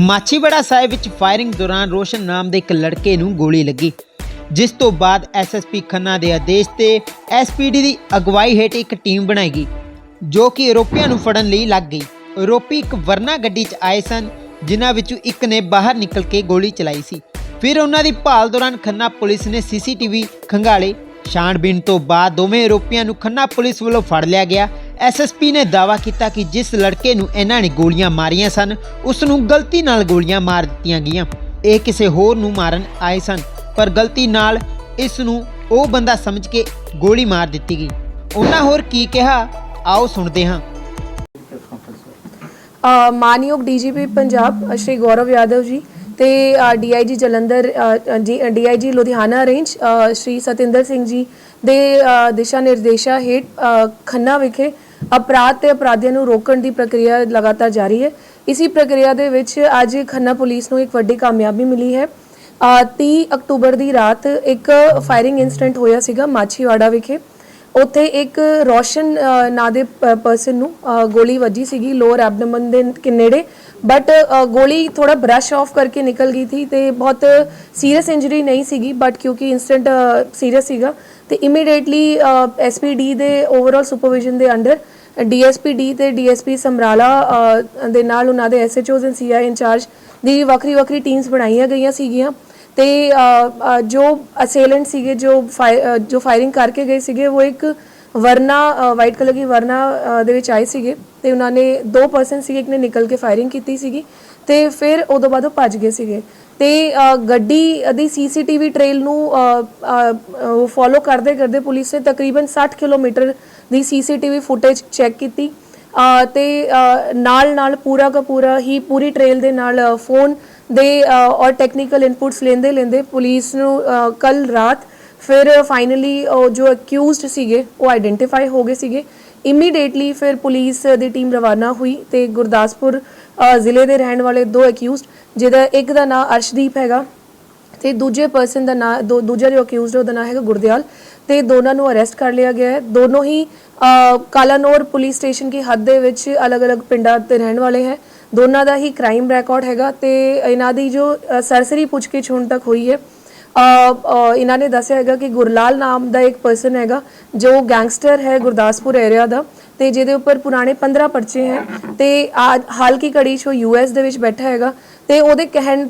ਮਾਛੀਵਾੜਾ ਸਾਹਿਬ ਵਿੱਚ ਫਾਇਰਿੰਗ ਦੌਰਾਨ ਰੋਸ਼ਨ ਨਾਮ ਦੇ ਇੱਕ ਲੜਕੇ ਨੂੰ ਗੋਲੀ ਲੱਗੀ, ਜਿਸ ਤੋਂ ਬਾਅਦ ਐਸਐਸਪੀ ਖੰਨਾ ਦੇ ਆਦੇਸ਼ ਤੇ ਐਸਪੀਡੀ ਦੀ ਅਗਵਾਈ ਹੇਠ ਇੱਕ ਟੀਮ ਬਣਾਈ ਗਈ, ਜੋ ਕਿ ਆਰੋਪੀਆਂ ਨੂੰ ਫੜਨ ਲਈ ਲੱਗ ਗਈ। ਆਰੋਪੀ ਇੱਕ ਵਰਨਾ ਗੱਡੀ 'ਚ ਆਏ ਸਨ, ਜਿਨ੍ਹਾਂ ਵਿੱਚੋਂ ਇੱਕ ਨੇ ਬਾਹਰ ਨਿਕਲ ਕੇ ਗੋਲੀ ਚਲਾਈ ਸੀ। ਫਿਰ ਉਹਨਾਂ ਦੀ ਭਾਲ ਦੌਰਾਨ ਖੰਨਾ ਪੁਲਿਸ ਨੇ ਸੀਸੀਟੀਵੀ ਖੰਗਾਲੇ, ਛਾਣਬੀਣ ਤੋਂ ਬਾਅਦ ਦੋਵੇਂ ਆਰੋਪੀਆਂ ਨੂੰ ਖੰਨਾ ਪੁਲਿਸ ਵੱਲੋਂ ਫੜ ਲਿਆ ਗਿਆ ਐਸਐਸਪੀ ਨੇ ਦਾਅਵਾ ਕੀਤਾ ਕਿ ਜਿਸ ਲੜਕੇ ਨੂੰ ਇਹਨਾਂ ਨੇ ਗੋਲੀਆਂ ਮਾਰੀਆਂ ਸਨ ਉਸ ਨੂੰ ਗਲਤੀ ਨਾਲ ਗੋਲੀਆਂ ਮਾਰ ਦਿੱਤੀਆਂ ਗਈਆਂ। ਇਹ ਕਿਸੇ ਹੋਰ ਨੂੰ ਮਾਰਨ ਆਏ ਸਨ ਪਰ ਗਲਤੀ ਨਾਲ ਇਸ ਨੂੰ ਉਹ ਬੰਦਾ ਸਮਝ ਕੇ ਗੋਲੀ ਮਾਰ ਦਿੱਤੀ ਗਈ। ਉਹਨਾਂ ਹੋਰ ਕੀ ਕਿਹਾ ਆਓ ਸੁਣਦੇ ਹਾਂ। ਅ, ਮਾਨਯੋਗ ਡੀਜੀਪੀ ਪੰਜਾਬ ਅ, ਸ਼੍ਰੀ ਗੌਰਵ ਯਾਦਵ ਜੀ ਤੇ DIG Jalandhar DIG Ludhiana range ਅ, ਸ਼੍ਰੀ ਸਤਿੰਦਰ ਸਿੰਘ ਜੀ ਦੇ ਅ, ਦਿਸ਼ਾ ਨਿਰਦੇਸ਼ਾਂ ਹੇਠ ਅ, ਖੰਨਾ ਵਿਖੇ ਅਪਰਾਧ ਤੇ ਅਪਰਾਧੀਆਂ ਨੂੰ ਰੋਕਣ ਦੀ ਪ੍ਰਕਿਰਿਆ ਲਗਾਤਾਰ ਜਾਰੀ ਹੈ। ਇਸੀ ਪ੍ਰਕਿਰਿਆ ਦੇ ਵਿੱਚ ਅੱਜ ਖੰਨਾ ਪੁਲਿਸ ਨੂੰ ਇੱਕ ਵੱਡੀ ਕਾਮਯਾਬੀ ਮਿਲੀ ਹੈ। ਅ, 30 ਅਕਤੂਬਰ ਦੀ ਰਾਤ ਇੱਕ ਫਾਇਰਿੰਗ ਇਨਸੀਡੈਂਟ ਹੋਇਆ ਸੀਗਾ ਮਾਛੀਵਾੜਾ ਵਿਖੇ। ਉੱਥੇ ਇੱਕ ਰੋਸ਼ਨ ਅ, ਨਾਂ ਦੇ ਪਰਸਨ ਨੂੰ ਅ, ਗੋਲੀ ਵੱਜੀ ਸੀਗੀ ਲੋਅਰ ਐਬਡੋਮਨ ਦੇ ਕਿ ਨੇੜੇ। ਬਟ ਗੋਲੀ ਥੋੜਾ ਬ੍ਰਸ਼ ਆਫ ਕਰਕੇ ਨਿਕਲ ਗਈ ਸੀ ਤੇ ਬਹੁਤ ਸੀਰੀਅਸ ਇੰਜਰੀ ਨਹੀਂ ਸੀਗੀ ਬਟ ਕਿਉਂਕਿ ਇਨਸਟੈਂਟ ਸੀਰੀਅਸ ਸੀਗਾ। ਤੇ ਇਮੀਡੀਏਟਲੀ ਐਸਪੀਡੀ ਦੇ ਓਵਰਆਲ ਸੁਪਰਵਿਜ਼ਨ ਦੇ ਅੰਡਰ ਡੀਐਸਪੀ ਡੀ ਤੇ ਡੀਐਸਪੀ ਸਮਰਾਲਾ ਅ, ਦੇ ਨਾਲ ਉਹਨਾਂ ਦੇ ਐਸਐਚਓਜ਼ ਐਂਡ ਸੀਆਈ ਇੰਚਾਰਜ ਦੀ ਵੱਖਰੀ ਵੱਖਰੀ ਟੀਮਸ ਬਣਾਈਆਂ ਗਈਆਂ ਸੀਗੀਆਂ। ਤੇ ਜੋ ਅਸੇਲੈਂਟ ਸੀਗੇ ਜੋ ਫਾਇ- ਜੋ ਫਾਇਰਿੰਗ ਕਰਕੇ ਗਏ ਸੀਗੇ ਉਹ ਇੱਕ ਵਰਨਾ ਵਾਈਟ ਕਲਰ ਦੀ ਵਰਨਾ ਦੇ ਵਿੱਚ ਆਏ ਸੀਗੇ ਤੇ ਉਹਨਾਂ ਨੇ ਦੋ ਪਰਸਨ ਸੀਗੇ ਇੱਕ ਨੇ ਨਿਕਲ ਕੇ ਫਾਇਰਿੰਗ ਕੀਤੀ ਸੀਗੀ ਤੇ ਫਿਰ ਉਦੋਂ ਬਾਅਦ ਉਹ ਭੱਜ ਗਏ ਸੀਗੇ ਤੇ ਗੱਡੀ ਦੀ ਸੀਸੀਟੀਵੀ ਟ੍ਰੇਲ ਨੂੰ ਫੋਲੋ ਕਰਦੇ ਕਰਦੇ ਪੁਲਿਸ ਨੇ ਤਕਰੀਬਨ 60 ਕਿਲੋਮੀਟਰ ਦੀ ਸੀਸੀਟੀਵੀ ਫੁਟੇਜ ਚੈੱਕ ਕੀਤੀ ਅ, ਤੇ ਨਾਲ ਨਾਲ ਪੂਰਾ ਦਾ ਪੂਰਾ ਹੀ ਪੂਰੀ ਟ੍ਰੇਲ ਦੇ ਨਾਲ ਫੋਨ ਦੇ ਔਰ ਟੈਕਨੀਕਲ ਇਨਪੁਟਸ ਲੈਂਦੇ ਲੈਂਦੇ ਪੁਲਿਸ ਨੂੰ ਕੱਲ ਰਾਤ ਫਿਰ ਫਾਈਨਲੀ ਜੋ ਅਕਿਊਜ਼ਡ ਸੀਗੇ ਉਹ ਆਇਡੈਂਟੀਫਾਈ ਹੋ ਗਏ ਸੀਗੇ। ਇਮੀਡੀਏਟਲੀ ਫਿਰ ਪੁਲਿਸ ਦੀ ਟੀਮ ਰਵਾਨਾ ਹੋਈ ਤੇ ਗੁਰਦਾਸਪੁਰ ਜ਼ਿਲ੍ਹੇ ਦੇ ਰਹਿਣ ਵਾਲੇ ਦੋ ਅਕਿਊਜ਼ਡ ਜਿਹਦਾ ਇੱਕ ਦਾ ਨਾਮ ਅਰਸ਼ਦੀਪ ਹੈਗਾ ਤੇ ਦੂਜੇ ਪਰਸਨ ਦਾ ਨਾਮ ਦੋ ਦੂਜਾ ਜੋ ਅਕਿਊਜ਼ਡ ਉਹਦਾ ਨਾਮ ਹੈਗਾ ਗੁਰਦਿਆਲ ਤੇ ਦੋਨਾਂ ਨੂੰ ਅਰੈਸਟ ਕਰ ਲਿਆ ਗਿਆ ਹੈ। ਦੋਨੋਂ ਹੀ ਅ, ਕਾਲਾਨੌਰ ਪੁਲਿਸ ਸਟੇਸ਼ਨ ਦੀ ਹੱਦ ਦੇ ਵਿੱਚ ਅਲੱਗ-ਅਲੱਗ ਪਿੰਡਾਂ ਦੇ ਰਹਿਣ ਵਾਲੇ ਹੈ। ਦੋਨਾਂ ਦਾ ਹੀ ਕ੍ਰਾਈਮ ਰਿਕਾਰਡ ਹੈਗਾ ਤੇ ਇਹਨਾਂ ਦੀ ਜੋ ਸਰਸਰੀ ਪੁੱਛਗਿੱਛ ਹੁਣ ਤੱਕ ਹੋਈ ਹੈ। ਇਹਨਾਂ ਨੇ ਦੱਸਿਆ ਹੈਗਾ ਕਿ ਗੁਰਲਾਲ ਨਾਮ ਦਾ ਇੱਕ ਪਰਸਨ ਹੈਗਾ, ਜੋ ਗੈਂਗਸਟਰ ਹੈ ਗੁਰਦਾਸਪੁਰ ਏਰੀਆ ਦਾ ਤੇ ਜਿਹਦੇ ਉੱਪਰ ਪੁਰਾਣੇ 15 ਪਰਚੇ ਹੈ ਤੇ ਆ- ਹਾਲ ਕੀ ਘੜੀ 'ਚ ਉਹ ਯੂਐਸ ਦੇ ਵਿੱਚ ਬੈਠਾ ਹੈਗਾ ਤੇ ਉਹਦੇ ਕਹਿਣ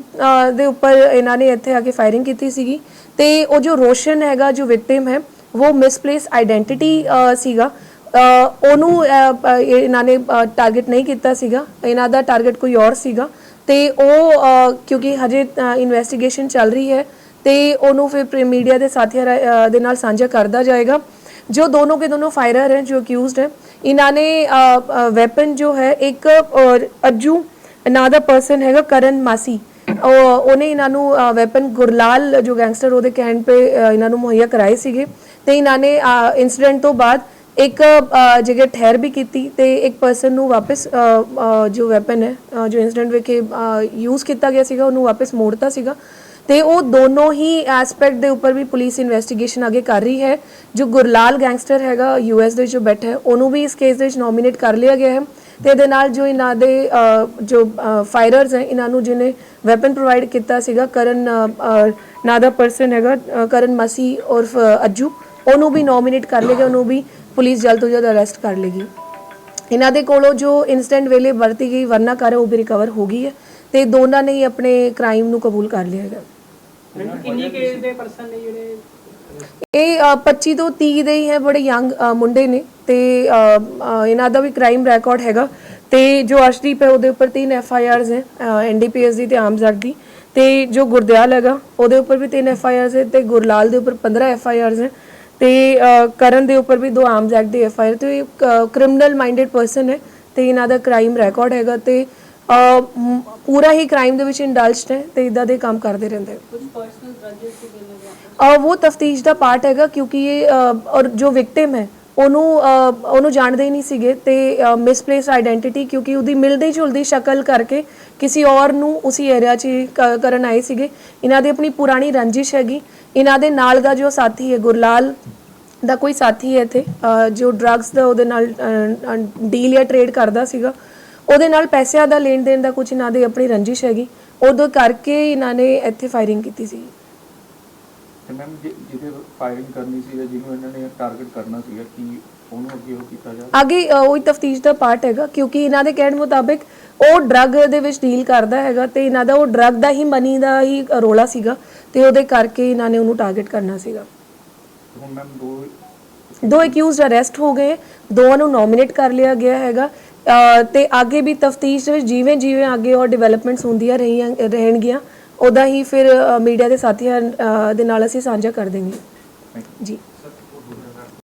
ਦੇ ਉੱਪਰ ਇਹਨਾਂ ਨੇ ਇੱਥੇ ਆ ਕੇ ਫਾਇਰਿੰਗ ਕੀਤੀ ਸੀਗੀ ਤੇ ਉਹ ਜੋ ਰੋਸ਼ਨ ਹੈਗਾ, ਜੋ ਵਿਕਟਿਮ ਹੈ, ਉਹ ਮਿਸਪਲੇਸ ਆਇਡੈਂਟੀਟੀ ਸੀਗਾ। ਉਹਨੂੰ ਅ, ਅ, ਇਹਨਾਂ ਨੇ ਟਾਰਗੇਟ ਨਹੀਂ ਕੀਤਾ ਸੀਗਾ ਇਹਨਾਂ ਦਾ ਟਾਰਗੇਟ ਕੋਈ ਹੋਰ ਸੀਗਾ ਤੇ ਉਹ ਅ, ਕਿਉਂਕਿ ਹਜੇ ਇਨਵੈਸਟੀਗੇਸ਼ਨ ਚੱਲ ਰਹੀ ਹੈ ਤੇ ਉਹਨੂੰ ਫਿਰ ਮੀਡੀਆ ਦੇ ਸਾਥੀਆਂ ਰਾ- ਅ, ਦੇ ਨਾਲ ਸਾਂਝਾ ਕਰਦਾ ਜਾਏਗਾ ਜੋ ਦੋਨੋਂ के दोनों फायरर हैं जो अक्यूज्ड है इन्होंने वेपन जो है ਇੱਕ ਔਰ ਅੱਜੂ ਨਾਂ ਦਾ ਪਰਸਨ ਹੈਗਾ ਕਰਨ ਮਾਸੀ ਉਹ ਉਹਨੇ ਇਹਨਾਂ ਨੂੰ ਵੈਪਨ ਗੁਰਲਾਲ ਜੋ ਗੈਂਗਸਟਰ ਉਹਦੇ ਕਹਿਣ ਤੇ ਅ, ਇਹਨਾਂ ਨੂੰ ਮੁਹੱਈਆ ਕਰਾਏ ਸੀਗੇ ਤੇ ਇਹਨਾਂ ਨੇ ਇਨਸੀਡੈਂਟ ਤੋਂ ਬਾਅਦ ਇੱਕ ਜਗ੍ਹਾ ਠਹਿਰ ਵੀ ਕੀਤੀ ਤੇ ਇੱਕ ਪਰਸਨ ਨੂੰ ਵਾਪਸ ਜੋ ਵੈਪਨ ਹੈ ਜੋ ਇਨਸੀਡੈਂਟ ਵਿਖੇ ਯੂਜ਼ ਕੀਤਾ ਗਿਆ ਸੀਗਾ ਉਹਨੂੰ ਵਾਪਸ ਮੋੜਤਾ ਸੀਗਾ। ਤੇ ਉਹ ਦੋਨੋਂ ਹੀ ਐਸਪੈਕਟ ਦੇ ਉੱਪਰ ਵੀ ਪੁਲਿਸ ਇਨਵੈਸਟੀਗੇਸ਼ਨ ਅੱਗੇ ਕਰ ਰਹੀ ਹੈ। ਜੋ ਗੁਰਲਾਲ ਗੈਂਗਸਟਰ ਹੈਗਾ ਯੂਐਸ ਦੇ ਜੋ ਬੈਠਾ ਹੈ ਉਹਨੂੰ ਵੀ ਇਸ ਕੇਸ ਦੇ ਵਿੱਚ ਨੋਮੀਨੇਟ ਕਰ ਲਿਆ ਗਿਆ ਹੈ। ਤੇ ਇਹਦੇ ਨਾਲ ਜੋ ਇਹਨਾਂ ਦੇ ਜੋ ਫਾਇਰਰਸ ਹੈ ਇਹਨਾਂ ਨੂੰ ਜਿਹਨੇ ਵੈਪਨ ਪ੍ਰੋਵਾਈਡ ਕੀਤਾ ਸੀਗਾ ਕਰਨ ਅ, ਨਾਂ ਦਾ ਪਰਸਨ ਹੈਗਾ ਕਰਨ ਮਸੀ ਔਰ ਅੱਜੂ ਉਹਨੂੰ ਵੀ ਨੋਮੀਨੇਟ ਕਰ ਲਿਆ ਗਿਆ ਉਹਨੂੰ ਵੀ ਪੁਲਿਸ ਜਲਦ ਤੋਂ ਜਲਦ ਅਰੈਸਟ ਕਰ ਲੇਗੀ। ਇਹਨਾਂ ਦੇ ਕੋਲੋਂ ਜੋ ਇਨਸਟੈਂਟ ਵੇਲੇ ਵਰਤੀ ਗਈ ਵਰਨਾਕਾਰ ਹੈ ਉਹ ਵੀ ਰਿਕਵਰ ਹੋ ਗਈ ਹੈ ਤੇ ਦੋਨਾਂ ਨੇ ਹੀ ਆਪਣੇ ਕ੍ਰਾਈਮ ਨੂੰ ਕਬੂਲ ਕਰ ਲਿਆ ਹੈਗਾ। ਕਿੰਨੀ ਕੇਸ ਦੇ ਪਰਸਨ ਨੇ ਜਿਹੜੇ? ਇਹ ਅ, 25 ਤੋਂ 30 ਦੇ ਹੀ ਹੈ ਬੜੇ ਯੰਗ ਮੁੰਡੇ ਨੇ ਤੇ ਇਹਨਾਂ ਦਾ ਵੀ ਕ੍ਰਾਈਮ ਰਿਕਾਰਡ ਹੈਗਾ ਤੇ ਜੋ ਅਰਸ਼ਦੀਪ ਹੈ ਉਹਦੇ ਉੱਪਰ ਤਿੰਨ ਐਫ ਆਈ ਆਰਸ ਹੈ ਐਨਡੀਪੀਐਸ ਦੀ ਤੇ ਆਰਮਸ ਐਕਟ ਦੀ ਤੇ ਜੋ ਗੁਰਦਿਆਲ ਹੈਗਾ ਉਹਦੇ ਉੱਪਰ ਵੀ ਤਿੰਨ ਐਫ ਆਈ ਆਰਸ ਹੈ ਤੇ ਗੁਰਲਾਲ ਦੇ ਉੱਪਰ 15 ਐਫ ਆਈ ਆਰਸ ਹੈ। ਤੇ ਕਰਨ ਦੇ ਉੱਪਰ ਵੀ ਦੋ ਆਰਮਸ ਐਕਟ ਦੀ ਐਫ ਆਈ ਆਰ ਤੇ ਕ੍ਰਿਮੀਨਲ ਮਾਈਂਡਡ ਪਰਸਨ ਹੈ ਤੇ ਇਹਨਾਂ ਦਾ ਕ੍ਰਾਈਮ ਰਿਕਾਰਡ ਹੈਗਾ ਤੇ ਪੂਰਾ ਹੀ ਕ੍ਰਾਈਮ ਦੇ ਵਿੱਚ ਇੰਡਲਜਡ ਹੈ ਤੇ ਇਦਾਂ ਦੇ ਕੰਮ ਕਰਦੇ ਰਹਿੰਦੇ ਕੁਝ ਪਰਸਨਲ ਗ੍ਰਜਸ ਸੀ ਦੋਨੋਂ ਦੇ ਅ, ਉਹ ਤਫਤੀਸ਼ ਦਾ ਪਾਰਟ ਹੈਗਾ ਕਿਉਂਕਿ ਇਹ ਔਰ ਜੋ ਵਿਕਟਿਮ ਹੈ ਉਹਨੂੰ ਉਹਨੂੰ ਜਾਣਦੇ ਹੀ ਨਹੀਂ ਸੀਗੇ ਤੇ ਮਿਸਪਲੇਸ ਆਇਡੈਂਟੀਟੀ ਕਿਉਂਕਿ ਉਹਦੀ ਮਿਲਦੀ ਜੁਲਦੀ ਸ਼ਕਲ ਕਰਕੇ ਕਿਸੇ ਔਰ ਨੂੰ ਉਸੇ ਏਰੀਆ 'ਚ ਹੀ ਕਰਨ ਆਏ ਸੀਗੇ। ਇਹਨਾਂ ਦੀ ਆਪਣੀ ਪੁਰਾਣੀ ਰੰਜਿਸ਼ ਹੈਗੀ। ਇਹਨਾਂ ਦੇ ਨਾਲ ਦਾ ਜੋ ਸਾਥੀ ਹੈ, ਗੁਰਲਾਲ ਦਾ ਕੋਈ ਸਾਥੀ ਹੈ ਇੱਥੇ ਜੋ ਡਰੱਗਸ ਦਾ ਉਹਦੇ ਨਾਲ ਡੀਲ ਜਾਂ ਟ੍ਰੇਡ ਕਰਦਾ ਸੀਗਾ, ਉਹਦੇ ਨਾਲ ਪੈਸਿਆਂ ਦਾ ਲੈਣ ਦੇਣ ਦਾ ਕੁਝ ਇਹਨਾਂ ਦੇ ਆਪਣੀ ਰੰਜਿਸ਼ ਹੈਗੀ। ਉਦੋਂ ਕਰਕੇ ਇਹਨਾਂ ਨੇ ਇੱਥੇ ਫਾਇਰਿੰਗ ਕੀਤੀ ਸੀ। ਤੇ ਮੈਮ ਜਿਹਦੇ ਫਾਇਰਿੰਗ ਕਰਨੀ ਸੀ ਜਾਂ ਜਿਹਨੂੰ ਇਹਨਾਂ ਨੇ ਟਾਰਗੇਟ ਕਰਨਾ ਸੀਗਾ ਕੀ ਉਹਨੂੰ ਅੱਗੇ ਉਹ ਕੀਤਾ ਜਾ ਅੱਗੇ ਉਹੀ ਤਫਤੀਸ਼ ਦਾ ਪਾਰਟ ਹੈਗਾ ਕਿਉਂਕਿ ਇਹਨਾਂ ਦੇ ਕਹਿਣ ਮੁਤਾਬਿਕ ਉਹ ਡਰੱਗ ਦੇ ਵਿੱਚ ਡੀਲ ਕਰਦਾ ਹੈਗਾ ਤੇ ਇਹਨਾਂ ਦਾ ਉਹ ਡਰੱਗ ਦਾ ਹੀ ਮਨੀ ਦਾ ਹੀ ਰੋਲਾ ਸੀਗਾ ਤੇ ਉਹਦੇ ਕਰਕੇ ਇਹਨਾਂ ਨੇ ਉਹਨੂੰ ਟਾਰਗੇਟ ਕਰਨਾ ਸੀਗਾ। ਹੁਣ ਮੈਮ ਦੋ ਦੋ ਅਕਿਊਜ਼ਡ ਅਰੈਸਟ ਹੋ ਗਏ ਦੋਵਾਂ ਨੂੰ ਨੋਮੀਨੇਟ ਕਰ ਲਿਆ ਗਿਆ ਹੈਗਾ ਤੇ ਅੱਗੇ ਵੀ ਤਫਤੀਸ਼ ਵਿੱਚ ਜਿਵੇਂ ਜਿਵੇਂ ਅੱਗੇ ਹੋਰ ਡਿਵੈਲਪਮੈਂਟਸ ਹੁੰਦੀਆਂ ਰਹੀਆਂ ਰਹਿਣਗੀਆਂ ਉਦਾਂ ਹੀ ਫਿਰ ਮੀਡੀਆ ਦੇ ਸਾਥੀਆਂ ਅ, ਦੇ ਨਾਲ ਅਸੀਂ ਸਾਂਝਾ ਕਰ you. ਜੀ